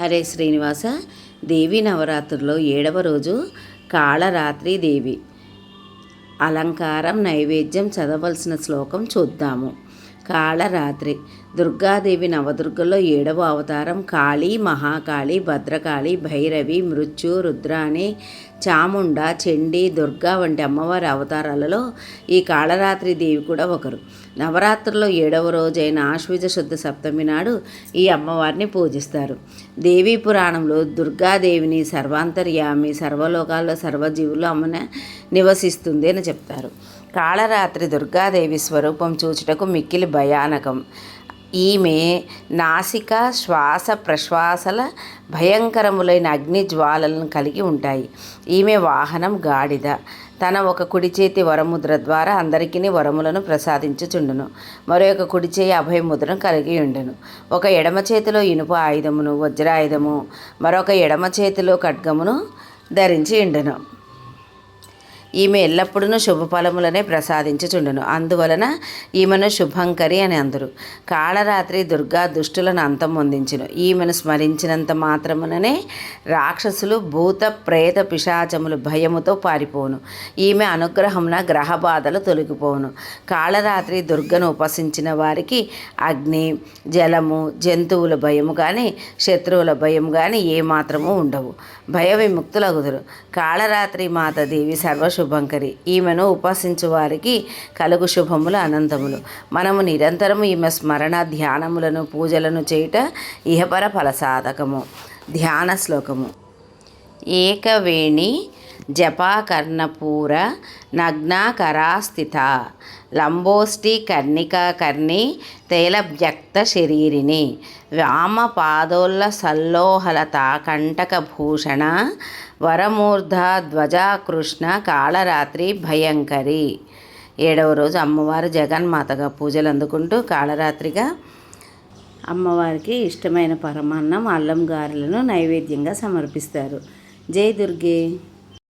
హరే శ్రీనివాస దేవి నవరాత్రుల్లో ఏడవ రోజు కాళరాత్రి దేవి. అలంకారం నైవేద్యం చదవలసిన శ్లోకం చూద్దాము. కాళరాత్రి. దుర్గాదేవి నవదుర్గలో ఏడవ అవతారం కాళీ మహాకాళి భద్రకాళి భైరవి మృత్యు రుద్రాణి చాముండ చండి దుర్గా వంటి అమ్మవారి అవతారాలలో ఈ కాళరాత్రి దేవి కూడా ఒకరు. నవరాత్రుల్లో ఏడవ రోజైన ఆశ్విజ శుద్ధ సప్తమి నాడు ఈ అమ్మవారిని పూజిస్తారు. దేవీ పురాణంలో దుర్గాదేవిని సర్వాంతర్యామి సర్వలోకాల్లో సర్వజీవులు అమ్మన నివసిస్తుంది అని చెప్తారు. కాళరాత్రి దుర్గాదేవి స్వరూపం చూచుటకు మిక్కిలి భయానకం. ఈమె నాసిక శ్వాస ప్రశ్వాసల భయంకరములైన అగ్ని జ్వాలలను కలిగి ఉంటాయి. ఈమె వాహనం గాడిద. తన ఒక కుడి చేతి వరముద్ర ద్వారా అందరికీ వరములను ప్రసాదించుచుండును. మరొక కుడి చేయి అభయముద్రను కలిగి ఉండును. ఒక ఎడమ చేతిలో ఇనుప ఆయుధమును వజ్రాయుధము మరొక ఎడమ చేతిలో ఖడ్గమును ధరించి ఉండును. ఈమె ఎల్లప్పుడూ శుభఫలములనే ప్రసాదించుచుండును. అందువలన ఈమెను శుభంకరి అని అందరు. కాళరాత్రి దుర్గా దుష్టులను అంతం పొందించును ఈమెను స్మరించినంత మాత్రముననే రాక్షసులు భూత ప్రేత పిశాచములు భయముతో పారిపోను ఈమె అనుగ్రహమున గ్రహ బాధలు తొలగిపోవును. కాళరాత్రి దుర్గను ఉపాసించిన వారికి అగ్ని జలము జంతువుల భయము కానీ శత్రువుల భయం కానీ ఏమాత్రము ఉండవు. భయ విముక్తులగుదురు కాళరాత్రి మాత దేవి సర్వశుభ శుభంకరి ఈమెను ఉపాసించు వారికి కలుగు శుభములు అనంతములు మనము నిరంతరము ఈమె స్మరణ ధ్యానములను పూజలను చేయుట ఇహపర ఫలసాధకము ధ్యాన శ్లోకము. ఏకవేణి జపాకర్ణపూర నగ్నాకరాస్థిత లంబోష్టి కర్ణికాకర్ణి తైలవ్యక్త శరీరిని వామ పాదోల్ల సల్లోహలత కంటకభూషణ వరమూర్ధ ధ్వజాకృష్ణ కాళరాత్రి భయంకరి. ఏడవ రోజు అమ్మవారు జగన్మాతగా పూజలు అందుకుంటూ కాళరాత్రిగా అమ్మవారికి ఇష్టమైన పరమాన్నం అల్లం గారెలను నైవేద్యంగా సమర్పిస్తారు. జై దుర్గే!